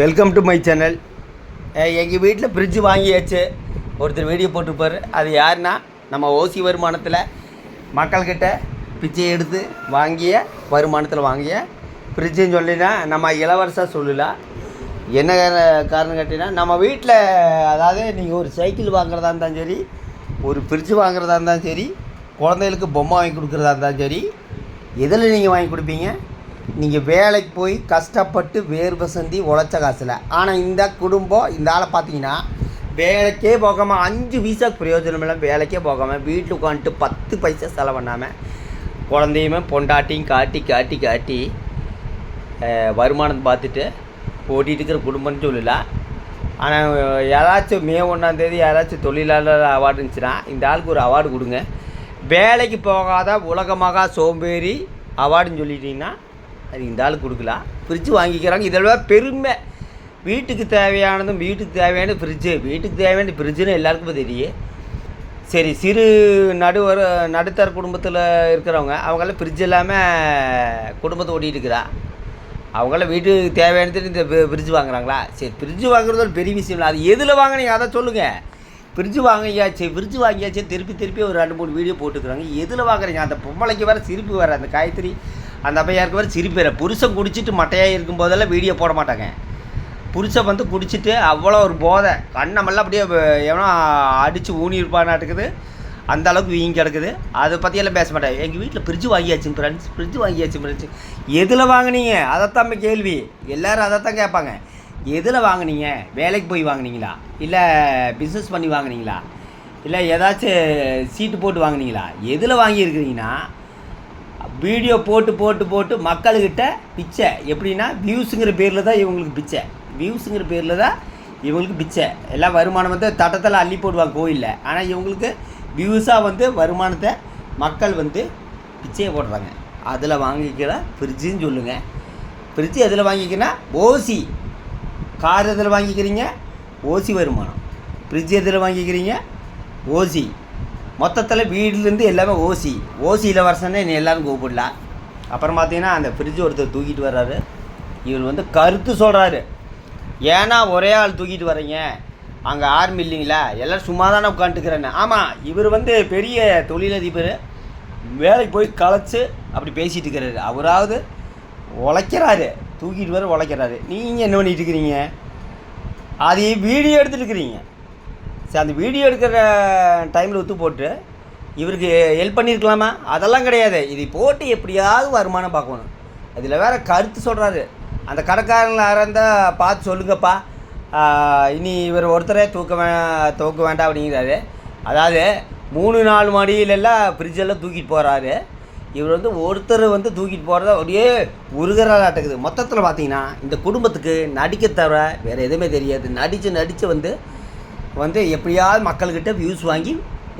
Welcome to my channel எங்கள் வீட்டில் fridge வாங்கியாச்சு. ஒருத்தர் வீடியோ போட்டிருப்பார். அது யாருன்னா நம்ம ஓசி வருமானத்தில் மக்கள்கிட்ட பிச்சை எடுத்து வாங்கிய வருமானத்தில் வாங்கிய ஃப்ரிட்ஜுன்னு சொல்லினா நம்ம இளவரசாக சொல்லலாம் என்ன காரணம் கேட்டிங்கன்னா நம்ம வீட்டில் அதாவது நீங்கள் ஒரு சைக்கிள் வாங்குறதா இருந்தாலும் சரி ஒரு ஃப்ரிட்ஜு வாங்குறதா இருந்தாலும் சரி குழந்தைகளுக்கு பொம்மை வாங்கி கொடுக்குறதா இருந்தாலும் சரி எதில் நீங்கள் வாங்கி கொடுப்பீங்க? நீங்கள் வேலைக்கு போய் கஷ்டப்பட்டு வேர்வை சந்தி உழைச்ச காசில். ஆனால் இந்த குடும்பம் இந்த ஆளை பார்த்தீங்கன்னா வேலைக்கே போகாமல் அஞ்சு வீசா பிரயோஜனம் இல்லை வேலைக்கே போகாமல் வீட்டில் உட்காந்துட்டு பத்து பைசா செலவு பண்ணாமல் குழந்தையுமே பொண்டாட்டியும் காட்டி காட்டி காட்டி வருமானத்தை வருமானம் பார்த்துட்டு ஓட்டிகிட்டு இருக்கிற குடும்பம்னு சொல்லலாம் ஆனால் யாராச்சும் மே ஒன்றாந்தேதி யாராச்சும் தொழிலாளர் அவார்டு இருந்துச்சுன்னா இந்த ஆளுக்கு ஒரு அவார்டு கொடுங்க. வேலைக்கு போகாத உலகமாக சோம்பேறி அவார்டுன்னு சொல்லிட்டிங்கன்னா அது இந்த ஆள் கொடுக்கலாம் ஃப்ரிட்ஜ் வாங்கிக்கிறாங்க. இதெல்லாம் பெருமை. வீட்டுக்கு தேவையானதும் வீட்டுக்கு தேவையான ஃப்ரிட்ஜு வீட்டுக்கு தேவையான ஃப்ரிட்ஜுன்னு எல்லாருக்குமே தெரியும் சரி சிறு நடுவர் நடுத்தர குடும்பத்தில் இருக்கிறவங்க அவங்களாம் ஃப்ரிட்ஜ் இல்லாமல் குடும்பத்தை ஓட்டிகிட்டு இருக்கிறா? அவங்களாம் வீட்டுக்கு தேவையானது இந்த ஃப்ரிட்ஜ் வாங்குறாங்களா? சரி ஃப்ரிட்ஜ் வாங்குறது ஒரு பெரிய விஷயம் இல்லை. அது எதில் வாங்குனீங்க? அதை சொல்லுங்கள் ஃப்ரிட்ஜ் வாங்கியாச்சு ஃப்ரிட்ஜ் வாங்கியாச்சு திருப்பி திருப்பி ஒரு ரெண்டு மூணு வீடியோ போட்டுக்கிறாங்க. எதில் வாங்குறீங்க? அந்த பொம்பளைக்கு வர சிரிப்பு வர அந்த காயத்ரி. அந்த அப்பையாருக்கு வேறு சிரிப்பு புருஷன் குடிச்சிட்டு மட்டையாக இருக்கும் போதெல்லாம் வீடியோ போட மாட்டாங்க. புருஷன் வந்து குடிச்சிட்டு அவ்வளோ ஒரு போதை. கண்ணமெல்லாம் அப்படியே எவனோ அடித்து ஊனியிருப்பானாட்டுக்குது அந்த அளவுக்கு வீங்கி கிடக்குது. அதை பற்றியெல்லாம் பேச மாட்டேன் எங்கள் வீட்டில் ஃப்ரிட்ஜ் வாங்கியாச்சு ஃப்ரெண்ட்ஸ் ஃப்ரிட்ஜ் வாங்கியாச்சு ஃப்ரெண்ட்ஸ் எதில் வாங்கினீங்க? அதைத்தான் நம்ம கேள்வி. எல்லோரும் அதைத்தான் கேட்பாங்க. எதில் வாங்குனீங்க? வேலைக்கு போய் வாங்கினீங்களா? இல்லை பிஸ்னஸ் பண்ணி வாங்கினீங்களா? இல்லை ஏதாச்சும் சீட்டு போட்டு வாங்கினீங்களா? எதில் வாங்கியிருக்கிறீங்கன்னா வீடியோ போட்டு போட்டு போட்டு மக்கள்கிட்ட பிச்சை. எப்படின்னா வியூஸுங்கிற பேரில் தான் இவங்களுக்கு பிச்சை. வியூஸுங்கிற பேரில் தான் இவங்களுக்கு பிச்சை. எல்லாம் வருமானம் வந்து தட்டத்தில் அள்ளி போடுவாங்க கோயிலில். ஆனால் இவங்களுக்கு வியூஸாக வந்து வருமானத்தை மக்கள் வந்து பிச்சையை போடுறாங்க. அதில் வாங்கிக்கிற ஃப்ரிட்ஜுன்னு சொல்லுங்கள் ஃப்ரிட்ஜு எதில் வாங்கிக்கினா ஓசி கார் எதில் வாங்கிக்கிறீங்க? ஓசி வருமானம். ஃப்ரிட்ஜ் எதில் வாங்கிக்கிறீங்க? ஓசி மொத்தத்தில் வீடுலேருந்து எல்லாமே ஓசி ஓசியில் இளவரசனே நீ எல்லாரும் கூப்பிடலாம் அப்புறம் பார்த்தீங்கன்னா அந்த ஃப்ரிட்ஜ் ஒருத்தர் தூக்கிட்டு வர்றாரு. இவர் வந்து கருத்து சொல்கிறாரு ஏன்னா ஒரே ஆள் தூக்கிட்டு வர்றீங்க. அங்கே ஆர்மி இல்லைங்களா? எல்லோரும் சும்மா தானே உட்காந்துக்கிறேன்னு ஆமாம் இவர் வந்து பெரிய தொழிலதிபர். வேலைக்கு போய் களைச்சு அப்படி பேசிகிட்டு இருக்கிறாரு. அவராவது உழைக்கிறாரு. தூக்கிட்டு வர உழைக்கிறாரு. நீங்கள் என்ன பண்ணிட்டு இருக்கிறீங்க? அதையும் வீடியோ எடுத்துகிட்டு இருக்கிறீங்க. சரி அந்த வீடியோ எடுக்கிற டைமில் ஒத்து போட்டு இவருக்கு ஹெல்ப் பண்ணியிருக்கலாமா அதெல்லாம் கிடையாது. இதை போட்டு எப்படியாவது வருமானம் பார்க்கணும். அதில் வேற கருத்து சொல்கிறாரு அந்த கடைக்காரங்கள யாராக இருந்தால் பார்த்து சொல்லுங்கப்பா. இனி இவர் ஒருத்தரே தூக்க வே தூக்க வேண்டாம் அப்படிங்கிறாரு. அதாவது மூணு நாலு மாடியிலெல்லாம் ஃப்ரிட்ஜெல்லாம் தூக்கிட்டு போகிறாரு இவர் வந்து ஒருத்தர் வந்து தூக்கிட்டு போகிறத அப்படியே உருகிறாட்டக்குது மொத்தத்தில் பார்த்தீங்கன்னா இந்த குடும்பத்துக்கு நடிக்க தவிர வேறு எதுவுமே தெரியாது. நடித்து நடித்து வந்து வந்து எப்படியாவது மக்கள்கிட்ட வியூஸ் வாங்கி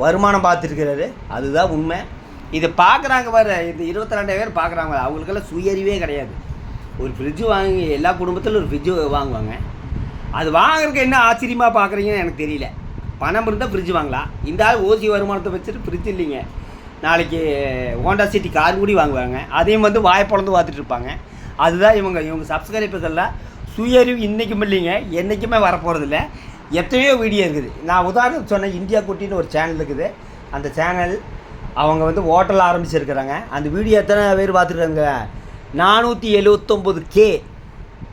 வருமானம் பார்த்துருக்கிறாரு. அதுதான் உண்மை. இதை பார்க்குறாங்க பாரு இந்த இருபத்தி ரெண்டு பேர் பார்க்குறாங்க அவங்களுக்கெல்லாம் சுயறிவே கிடையாது. ஒரு ஃப்ரிட்ஜு வாங்கி எல்லா குடும்பத்திலும் ஒரு ஃப்ரிட்ஜு வாங்குவாங்க. அது வாங்குறதுக்கு என்ன ஆச்சரியமாக பார்க்குறீங்கன்னு எனக்கு தெரியல. பணம் இருந்தால் ஃப்ரிட்ஜ் வாங்கலாம். இந்த ஆள் ஓசி வருமானத்தை வச்சுட்டு ஃப்ரிட்ஜ் இல்லைங்க. நாளைக்கு ஹோண்டா சிட்டி கார் கூடி வாங்குவாங்க. அதையும் வந்து வாயை பிளந்து பார்த்துட்டு இருப்பாங்க. அதுதான் இவங்க இவங்க சப்ஸ்கிரைபர்களில் சுயறிவு இன்றைக்கும் இல்லைங்க. என்றைக்குமே வரப்போகிறதில்ல எத்தனையோ வீடியோ இருக்குது. நான் உதாரணத்துக்கு சொன்னேன் இந்தியா குட்டின்னு ஒரு சேனல் இருக்குது. அந்த சேனல் அவங்க வந்து ஹோட்டல் ஆரம்பிச்சிருக்கிறாங்க. அந்த வீடியோ எத்தனை பேர் பார்த்துருக்காங்க? நானூற்றி எழுவத்தொம்போது கே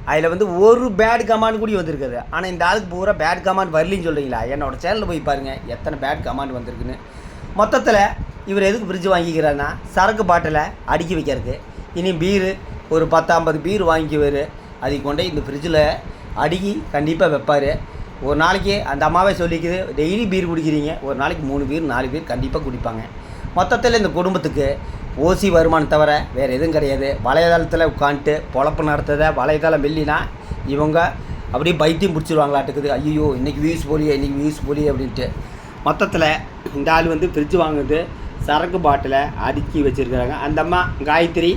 அதில் வந்து ஒரு பேட் கமாண்ட் கூட வந்திருக்குது. ஆனால் இந்த ஆளுக்கு பூரா பேட் கமாண்ட் வரலன்னு சொல்கிறீங்களா என்னோடய சேனலில் போய் பாருங்கள் எத்தனை பேட் கமாண்ட் வந்திருக்குன்னு. மொத்தத்தில் இவர் எதுக்கு ஃப்ரிட்ஜ் வாங்கிக்கிறாருன்னா சரக்கு பாட்டிலை அடுக்கி வைக்கிறதுக்கு. இனி பீரு ஒரு பத்து ஐம்பது பீர் வாங்கிக்குவார். அதை கொண்டு இந்த ஃப்ரிட்ஜில் அடுக்கி கண்டிப்பாக வைப்பார். ஒரு நாளைக்கு அந்த அம்மாவே சொல்லிக்குது டெய்லி பீர் குடிக்கிறீங்க. ஒரு நாளைக்கு மூணு பீர் நாலு பீர் கண்டிப்பாக குடிப்பாங்க. மொத்தத்தில் இந்த குடும்பத்துக்கு ஓசி வருமானம் தவிர வேறு எதுவும் கிடையாது. வலைதளத்தில் உட்காந்துட்டு பொழப்பு நடத்துறத வலைதளம் வெள்ளினா இவங்க அப்படியே பைத்தியம் பிடிச்சிருவாங்களாட்டுக்குது. ஐயோ இன்றைக்கி வியூஸ் போலியே இன்றைக்கி வியூஸ் போலியே அப்படின்ட்டு. மொத்தத்தில் இந்த ஆள் வந்து ஃப்ரிட்ஜ் வாங்குது சரக்கு பாட்டிலை அடுக்கி வச்சுருக்காங்க அந்த அம்மா காயத்ரி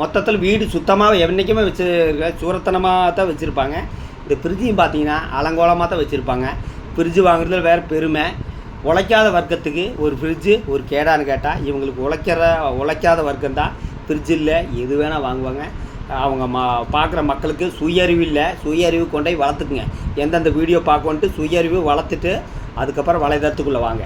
மொத்தத்தில் வீடு சுத்தமாக என்றைக்குமே வச்சுருக்க சூரத்தனமாக தான் வச்சுருப்பாங்க. இந்த ஃப்ரிட்ஜையும் பார்த்தீங்கன்னா அலங்கோலமாக தான் வச்சுருப்பாங்க. ஃப்ரிட்ஜ் வாங்குறதுல வேறு பெருமை. உழைக்காத வர்க்கத்துக்கு ஒரு ஃப்ரிட்ஜு ஒரு கேடான்னு கேட்டால் இவங்களுக்கு உழைக்கிற உழைக்காத வர்க்கம் தான். ஃப்ரிட்ஜ் இல்லை எது வேணால் வாங்குவாங்க. அவங்க ம பார்க்குற மக்களுக்கு சுயறிவு இல்லை. சுயறிவு கொண்டு போய் வளர்த்துக்குங்க. எந்தெந்த வீடியோ பார்க்கணுன்ட்டு சுயறிவு வளர்த்துட்டு அதுக்கப்புறம் வலைதளத்துக்குள்ளே வாங்க.